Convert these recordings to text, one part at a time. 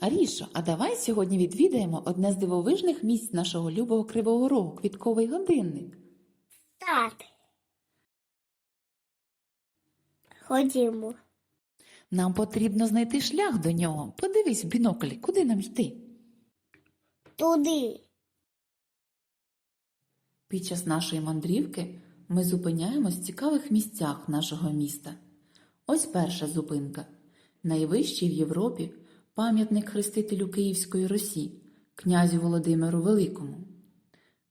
Арішо, а давай сьогодні відвідаємо одне з дивовижних місць нашого любого Кривого Рогу – квітковий годинник. Так. Ходімо. Нам потрібно знайти шлях до нього. Подивись в біноклі, куди нам йти. Туди. Під час нашої мандрівки ми зупиняємось в цікавих місцях нашого міста. Ось перша зупинка. Найвищий в Європі пам'ятник хрестителю Київської Русі, князю Володимиру Великому.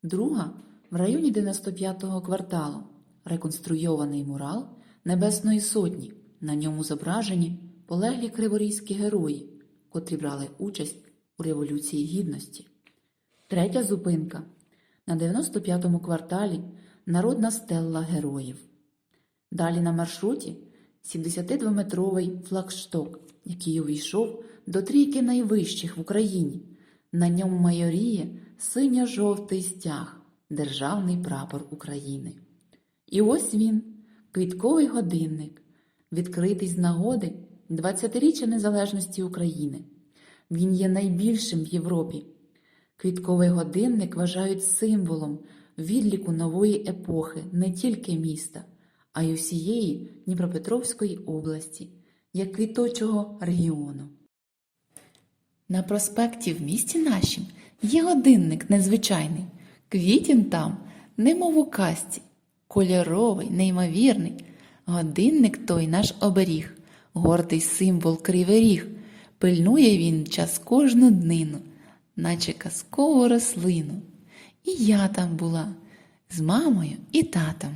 Друга в районі 95-го кварталу реконструйований мурал Небесної Сотні. На ньому зображені полеглі криворізькі герої, котрі брали участь у Революції Гідності. Третя зупинка на 95-му кварталі Народна стелла героїв. Далі на маршруті 72-метровий флагшток, який увійшов до трійки найвищих в Україні. На ньому майоріє синьо-жовтий стяг, державний прапор України. І ось він, квітковий годинник, відкритий з нагоди 20-річчя незалежності України. Він є найбільшим в Європі. Квітковий годинник вважають символом відліку нової епохи не тільки міста, а й усієї Дніпропетровської області, як квіточого регіону. На проспекті в місті нашім є годинник незвичайний. Квітін там, немов у казці, кольоровий, неймовірний. Годинник той наш оберіг, гордий символ кривий ріг. Пильнує він час кожну днину, наче казкову рослину. І я там була з мамою і татом.